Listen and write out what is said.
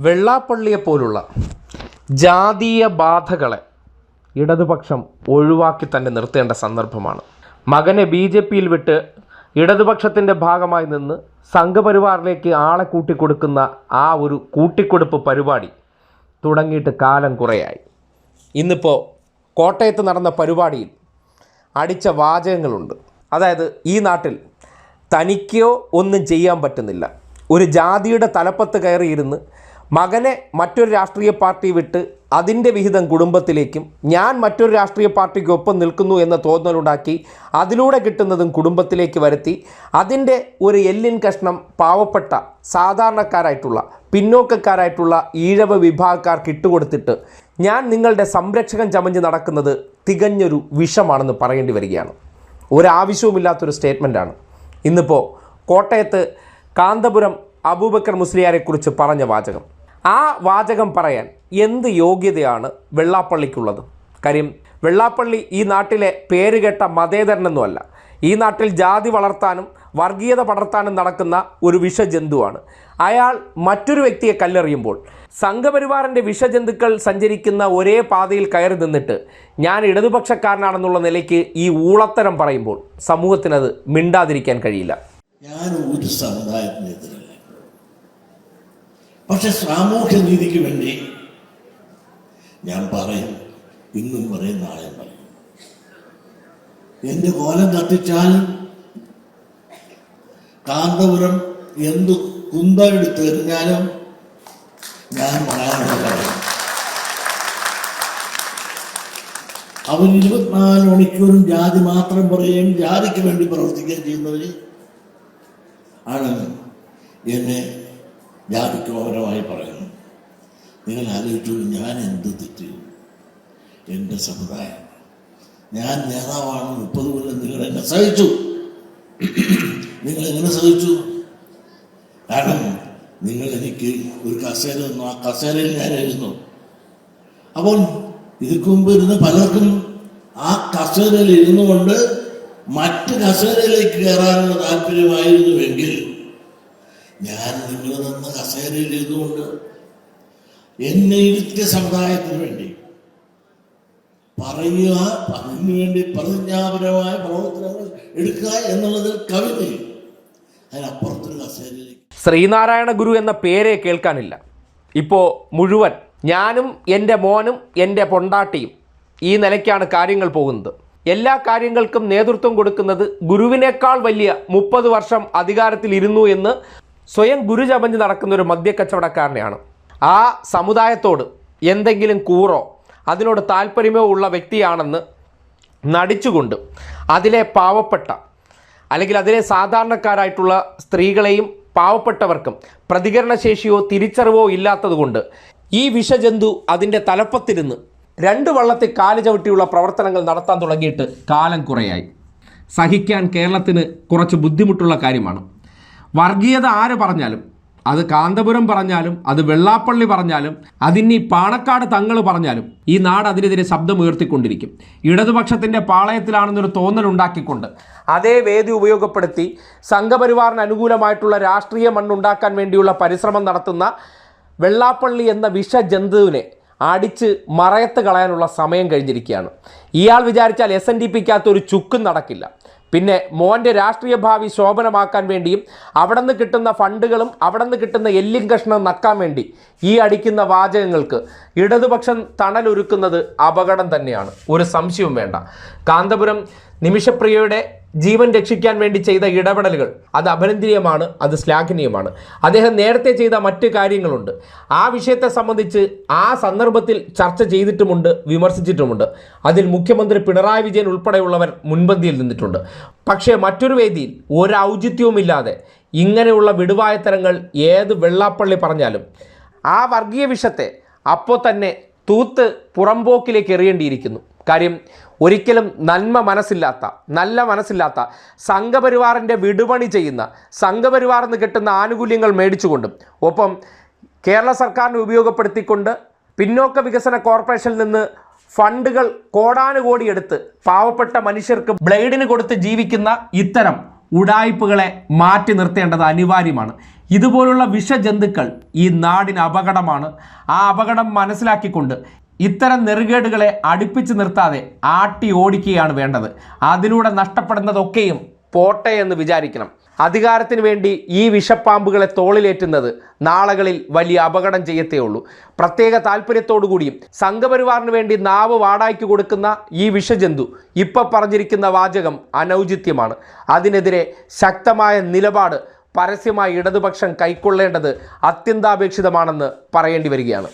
വെള്ളാപ്പള്ളിയെ പോലുള്ള ജാതീയ ബാധകളെ ഇടതുപക്ഷം ഒഴിവാക്കി തന്നെ നിർത്തേണ്ട സന്ദർഭമാണ്. മകനെ ബി ജെ പിയിൽ വിട്ട് ഇടതുപക്ഷത്തിന്റെ ഭാഗമായി നിന്ന് സംഘപരിവാറിലേക്ക് ആളെ കൂട്ടിക്കൊടുക്കുന്ന ആ ഒരു കൂട്ടിക്കൊടുപ്പ് പരിപാടി തുടങ്ങിയിട്ട് കാലം കുറയായി. ഇന്നിപ്പോൾ കോട്ടയത്ത് നടന്ന പരിപാടിയിൽ അടിച്ച വാചകങ്ങളുണ്ട്. അതായത് ഈ നാട്ടിൽ തനിക്കോ ഒന്നും ചെയ്യാൻ പറ്റുന്നില്ല. ഒരു ജാതിയുടെ തലപ്പത്ത് കയറിയിരുന്ന് മകനെ മറ്റൊരു രാഷ്ട്രീയ പാർട്ടി വിട്ട് അതിന്റെ വിഹിതം കുടുംബത്തിലേക്കും ഞാൻ മറ്റൊരു രാഷ്ട്രീയ പാർട്ടിക്ക് ഒപ്പം നിൽക്കുന്നു എന്ന തോന്നലുണ്ടാക്കി അതിലൂടെ കിട്ടുന്നതും കുടുംബത്തിലേക്ക് വരുത്തി അതിന്റെ ഒരു എല്ലിൻ കഷ്ണം പാവപ്പെട്ട സാധാരണക്കാരായിട്ടുള്ള പിന്നോക്കക്കാരായിട്ടുള്ള ഈഴവ വിഭാഗക്കാർക്ക് ഇട്ടുകൊടുത്തിട്ട് ഞാൻ നിങ്ങളുടെ സംരക്ഷകൻ ചമഞ്ഞ് നടക്കുന്നത് തികഞ്ഞൊരു വിഷമാണെന്ന് പറയേണ്ടി വരികയാണ്. ഒരാവശ്യവുമില്ലാത്തൊരു സ്റ്റേറ്റ്മെന്റാണ് ഇന്നിപ്പോൾ കോട്ടയത്ത് കാന്തപുരം അബൂബക്കർ മുസ്ലിയാരെക്കുറിച്ച് പറഞ്ഞ വാചകം. ആ വാചകം പറയാൻ എന്ത് യോഗ്യതയാണ് വെള്ളാപ്പള്ളിക്കുള്ളത്? കാര്യം വെള്ളാപ്പള്ളി ഈ നാട്ടിലെ പേരുകെട്ട മതേതരനൊന്നുമല്ല. ഈ നാട്ടിൽ ജാതി വളർത്താനും വർഗീയത പടർത്താനും നടക്കുന്ന ഒരു വിഷജന്തുവാണ്. അയാൾ മറ്റൊരു വ്യക്തിയെ കല്ലെറിയുമ്പോൾ സംഘപരിവാറിന്റെ വിഷജന്തുക്കൾ സഞ്ചരിക്കുന്ന ഒരേ പാതയിൽ കയറി നിന്നിട്ട് ഞാൻ ഇടതുപക്ഷക്കാരനാണെന്നുള്ള നിലയ്ക്ക് ഈ ഊളത്തരം പറയുമ്പോൾ സമൂഹത്തിനത് മിണ്ടാതിരിക്കാൻ കഴിയില്ല. ഞാൻ ഒരു സമുദായത്തിനെതിരല്ല പക്ഷെ സാമൂഹ്യ നീതിക്ക് വേണ്ടി ഞാൻ പറയും ഇന്നും പറയും നാളെ പറയും. എന്റെ കോലം കത്തിച്ചാൽ കാന്തപുരം എന്ത് കുന്തം എടുത്ത് എറിഞ്ഞാലും ഞാൻ പറയാനുള്ള അവൻ ഇരുപത്തിനാല് മണിക്കൂറും ജാതി മാത്രം പറയുകയും ജാതിക്ക് വേണ്ടി പ്രവർത്തിക്കുകയും ചെയ്യുന്നവര് ആണ് എന്നെ ജാതിക്ക് പകരമായി പറയുന്നു. നിങ്ങൾ ആലോചിച്ചു ഞാൻ എന്ത് തെറ്റ്? എന്റെ സമുദായം. ഞാൻ നേതാവാണ് മുപ്പത് കൊല്ലം നിങ്ങൾ എന്നെ സഹിച്ചു. നിങ്ങൾ എങ്ങനെ സഹിച്ചു? കാരണം നിങ്ങൾ എനിക്ക് ഒരു കസേര തന്നു. ആ കസേരയിൽ ഞാനായിരുന്നു. അപ്പോൾ ഇതിക്ക് മുമ്പ് ഇരുന്ന് പലർക്കും ആ കസേരയിൽ ഇരുന്നു കൊണ്ട് മറ്റ് കസേരയിലേക്ക് കയറാനുള്ള താല്പര്യമായിരുന്നുവെങ്കിൽ ഞാൻ നിങ്ങൾ തന്ന കസേരയിൽ ഇരുന്നുകൊണ്ട് എന്നെ ഇരുത്തിയ സമുദായത്തിന് വേണ്ടി പറയുക അതിനു വേണ്ടി പ്രതിജ്ഞാപരമായ പ്രവർത്തനങ്ങൾ എടുക്കുക എന്നുള്ളതിൽ കവിതയും അതിനപ്പുറത്തൊരു കസേരയിലേക്ക്. ശ്രീനാരായണ ഗുരു എന്ന പേരെ കേൾക്കാനില്ല. ഇപ്പോൾ മുഴുവൻ ഞാനും എന്റെ മോനും എന്റെ പൊണ്ടാട്ടിയും ഈ നിലയ്ക്കാണ് കാര്യങ്ങൾ പോകുന്നത്. എല്ലാ കാര്യങ്ങൾക്കും നേതൃത്വം കൊടുക്കുന്നത് ഗുരുവിനേക്കാൾ വലിയ മുപ്പത് വർഷം അധികാരത്തിൽ ഇരുന്നു എന്ന് സ്വയം ഗുരു ചമഞ്ഞ് നടക്കുന്ന ഒരു മദ്യക്കച്ചവടക്കാരനെയാണ് ആ സമുദായത്തോട് എന്തെങ്കിലും കൂറോ അതിനോട് താല്പര്യമോ ഉള്ള വ്യക്തിയാണെന്ന് നടിച്ചുകൊണ്ട് അതിലെ പാവപ്പെട്ട അല്ലെങ്കിൽ അതിലെ സാധാരണക്കാരായിട്ടുള്ള സ്ത്രീകളെയും പാവപ്പെട്ടവർക്കും പ്രതികരണശേഷിയോ തിരിച്ചറിവോ ഇല്ലാത്തതുകൊണ്ട് ഈ വിഷജന്തു അതിന്റെ തലപ്പത്തിരുന്ന് രണ്ട് വള്ളത്തിൽ കാൽ ചവിട്ടിയുള്ള പ്രവർത്തനങ്ങൾ നടത്താൻ തുടങ്ങിയിട്ട് കാലം കുറയായി. സഹിക്കാൻ കേരളത്തിന് കുറച്ച് ബുദ്ധിമുട്ടുള്ള കാര്യമാണ്. വർഗീയത ആര് പറഞ്ഞാലും അത് കാന്തപുരം പറഞ്ഞാലും അത് വെള്ളാപ്പള്ളി പറഞ്ഞാലും അതിനി പാണക്കാട് തങ്ങൾ പറഞ്ഞാലും ഈ നാട് അതിനെതിരെ ശബ്ദമുയർത്തിക്കൊണ്ടിരിക്കും ഇടതുപക്ഷത്തിന്റെ പാളയത്തിലാണെന്നൊരു തോന്നലുണ്ടാക്കിക്കൊണ്ട് അതേ വേദി ഉപയോഗപ്പെടുത്തി സംഘപരിവാറിന് അനുകൂലമായിട്ടുള്ള രാഷ്ട്രീയ മണ്ണുണ്ടാക്കാൻ വേണ്ടിയുള്ള പരിശ്രമം നടത്തുന്ന വെള്ളാപ്പള്ളി എന്ന വിഷജന്തുവിനെ അടിച്ച് മറയത്ത് കളയാനുള്ള സമയം കഴിഞ്ഞിരിക്കുകയാണ്. ഇയാൾ വിചാരിച്ചാൽ എസ് എൻ ഡി പിക്കകത്ത് ഒരു ചുക്കും നടക്കില്ല. പിന്നെ മോന്റെ രാഷ്ട്രീയ ഭാവി ശോഭനമാക്കാൻ വേണ്ടിയും അവിടെ നിന്ന് കിട്ടുന്ന ഫണ്ടുകളും അവിടെ നിന്ന് കിട്ടുന്ന എല്ലും കഷ്ണം നക്കാൻ വേണ്ടി ഈ അടിക്കുന്ന വാചകങ്ങൾക്ക് ഇടതുപക്ഷം തണലൊരുക്കുന്നത് അപകടം തന്നെയാണ്. ഒരു സംശയവും വേണ്ട. കാന്തപുരം നിമിഷപ്രിയയുടെ ജീവൻ രക്ഷിക്കാൻ വേണ്ടി ചെയ്ത ഇടപെടലുകൾ. അത് അഭിനന്ദനീയമാണ് അത് ശ്ലാഘനീയമാണ്. അദ്ദേഹം നേരത്തെ ചെയ്ത മറ്റ് കാര്യങ്ങളുണ്ട്. ആ വിഷയത്തെ സംബന്ധിച്ച് ആ സന്ദർഭത്തിൽ ചർച്ച ചെയ്തിട്ടുമുണ്ട് വിമർശിച്ചിട്ടുമുണ്ട്. അതിൽ മുഖ്യമന്ത്രി പിണറായി വിജയൻ ഉൾപ്പെടെയുള്ളവർ മുൻപന്തിയിൽ നിന്നിട്ടുണ്ട്. പക്ഷേ മറ്റൊരു വേദിയിൽ ഒരു ഔചിത്യവുമില്ലാതെ ഇങ്ങനെയുള്ള വിടുവായത്തരങ്ങൾ ഏത് വെള്ളാപ്പള്ളി പറഞ്ഞാലും ആ വർഗീയ വിഷത്തെ അപ്പോൾ തന്നെ തൂത്ത് പുറമ്പോക്കിലേക്ക് എറിയേണ്ടിയിരിക്കുന്നു. കാര്യം ഒരിക്കലും നന്മ മനസ്സില്ലാത്ത നല്ല മനസ്സില്ലാത്ത സംഘപരിവാറിന്റെ വിടുപണി ചെയ്യുന്ന സംഘപരിവാറിൽ നിന്ന് കിട്ടുന്ന ആനുകൂല്യങ്ങൾ മേടിച്ചുകൊണ്ടും ഒപ്പം കേരള സർക്കാരിനെ ഉപയോഗപ്പെടുത്തിക്കൊണ്ട് പിന്നോക്ക വികസന കോർപ്പറേഷനിൽ നിന്ന് ഫണ്ടുകൾ കോടാനുകോടി എടുത്ത് പാവപ്പെട്ട മനുഷ്യർക്ക് ബ്ലേഡിന് കൊടുത്ത് ജീവിക്കുന്ന ഇത്തരം ഉടായ്പകളെ മാറ്റി നിർത്തേണ്ടത് അനിവാര്യമാണ്. ഇതുപോലുള്ള വിഷജന്തുക്കൾ ഈ നാടിന് അപകടമാണ്. ആ അപകടം മനസ്സിലാക്കിക്കൊണ്ട് ഇത്തരം നെറുകേടുകളെ അടുപ്പിച്ച് നിർത്താതെ ആട്ടി ഓടിക്കുകയാണ് വേണ്ടത്. അതിലൂടെ നഷ്ടപ്പെടുന്നതൊക്കെയും പോട്ടെ എന്ന് വിചാരിക്കണം. അധികാരത്തിന് വേണ്ടി ഈ വിഷപ്പാമ്പുകളെ തോളിലേറ്റുന്നത് നാളകളിൽ വലിയ അപകടം ചെയ്യത്തേ ഉള്ളൂ. പ്രത്യേക താല്പര്യത്തോടു കൂടിയും സംഘപരിവാറിന് വേണ്ടി നാവ് വാടായ്ക്ക് കൊടുക്കുന്ന ഈ വിഷജന്തു ഇപ്പം പറഞ്ഞിരിക്കുന്ന വാചകം അനൗചിത്യമാണ്. അതിനെതിരെ ശക്തമായ നിലപാട് പരസ്യമായി ഇടതുപക്ഷം കൈക്കൊള്ളേണ്ടത് അത്യന്താപേക്ഷിതമാണെന്ന് പറയേണ്ടി വരികയാണ്.